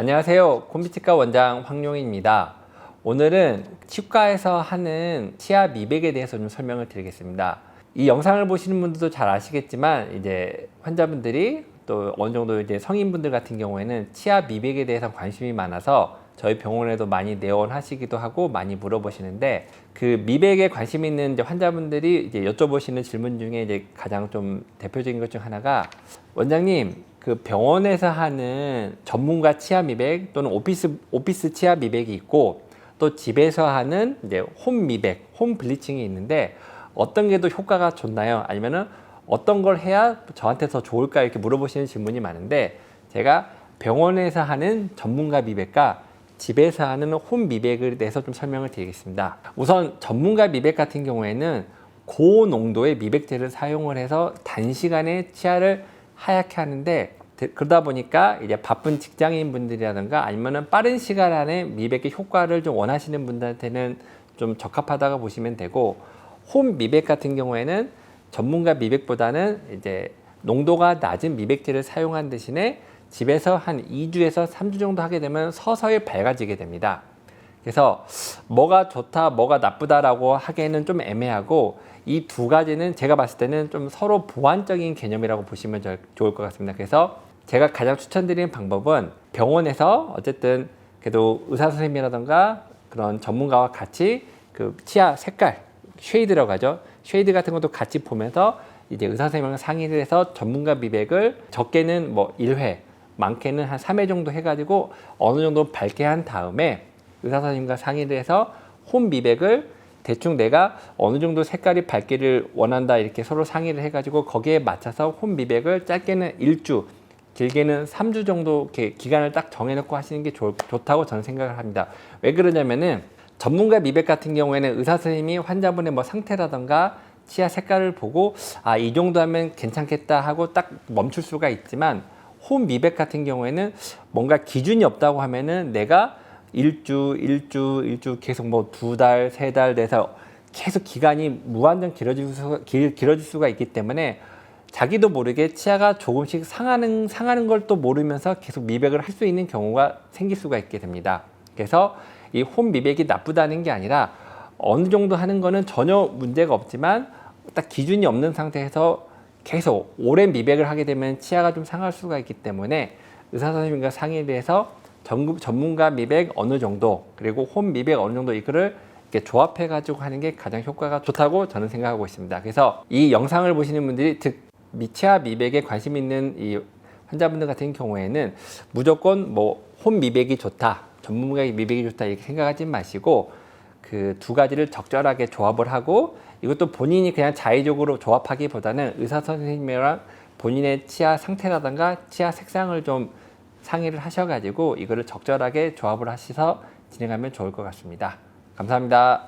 안녕하세요. 콤비치과 원장 황용입니다. 오늘은 치과에서 하는 치아 미백에 대해서 좀 설명을 드리겠습니다. 이 영상을 보시는 분들도 잘 아시겠지만 이제 환자분들이 또 어느 정도 이제 성인분들 같은 경우에는 치아 미백에 대해서 관심이 많아서 저희 병원에도 많이 내원하시기도 하고 많이 물어보시는데 그 미백에 관심 있는 이제 환자분들이 이제 여쭤보시는 질문 중에 이제 가장 좀 대표적인 것 중 하나가 원장님 그 병원에서 하는 전문가 치아 미백 또는 오피스 오피스 치아 미백이 있고 또 집에서 하는 이제 홈 미백, 홈 블리칭이 있는데 어떤 게 더 효과가 좋나요? 아니면은 어떤 걸 해야 저한테 더 좋을까 이렇게 물어보시는 질문이 많은데 제가 병원에서 하는 전문가 미백과 집에서 하는 홈 미백에 대해서 좀 설명을 드리겠습니다. 우선 전문가 미백 같은 경우에는 고농도의 미백제를 사용을 해서 단시간에 치아를 하얗게 하는데 데- 그러다 보니까 이제 바쁜 직장인 분들이라든가 아니면은 빠른 시간 안에 미백의 효과를 좀 원하시는 분들한테는 좀 적합하다고 보시면 되고 홈 미백 같은 경우에는 전문가 미백보다는 이제 농도가 낮은 미백제를 사용한 대신에 집에서 한 2주에서 3주 정도 하게 되면 서서히 밝아지게 됩니다. 그래서 뭐가 좋다, 뭐가 나쁘다라고 하기에는 좀 애매하고 이 두 가지는 제가 봤을 때는 좀 서로 보완적인 개념이라고 보시면 저- 좋을 것 같습니다. 그래서 제가 가장 추천드리는 방법은 병원에서 어쨌든 그래도 의사 선생님이라던가 그런 전문가와 같이 그 치아 색깔 쉐이드라고 하죠. 쉐이드 같은 것도 같이 보면서 이제 의사 선생님과 상의를 해서 전문가 미백을 적게는 뭐 1회, 많게는 한 3회 정도 해가지고 어느 정도 밝게 한 다음에 의사 선생님과 상의를 해서 홈 미백을 대충 내가 어느 정도 색깔이 밝기를 원한다 이렇게 서로 상의를 해가지고 거기에 맞춰서 홈 미백을 짧게는 1주, 길게는 3주 정도 이렇게 기간을 딱 정해놓고 하시는 게 좋, 좋다고 저는 생각을 합니다. 왜 그러냐면은 전문가 미백 같은 경우에는 의사 선생님이 환자분의 뭐 상태라던가 치아 색깔을 보고 아 이 정도 하면 괜찮겠다 하고 딱 멈출 수가 있지만 홈 미백 같은 경우에는 뭔가 기준이 없다고 하면은 내가 일주, 일주, 일주 계속 뭐 두 달, 세달 돼서 계속 기간이 무한정 길어질 수가, 길, 길어질 수가 있기 때문에 자기도 모르게 치아가 조금씩 상하는 상하는 걸 또 모르면서 계속 미백을 할 수 있는 경우가 생길 수가 있게 됩니다. 그래서 이 홈 미백이 나쁘다는 게 아니라 어느 정도 하는 거는 전혀 문제가 없지만 딱 기준이 없는 상태에서 계속 오랜 미백을 하게 되면 치아가 좀 상할 수가 있기 때문에 의사 선생님과 상의를 해서 전- 전문가 미백 어느 정도 그리고 홈 미백 어느 정도 이거를 이렇게 조합해 가지고 하는 게 가장 효과가 좋다고 저는 생각하고 있습니다. 그래서 이 영상을 보시는 분들이 즉 미치아 미백에 관심 있는 이 환자분들 같은 경우에는 무조건 뭐 홈 미백이 좋다, 전문가 미백이 좋다 이렇게 생각하지 마시고 그 두 가지를 적절하게 조합을 하고 이것도 본인이 그냥 자의적으로 조합하기보다는 의사 선생님이랑 본인의 치아 상태라든가 치아 색상을 좀 상의를 하셔가지고 이거를 적절하게 조합을 하셔서 진행하면 좋을 것 같습니다. 감사합니다.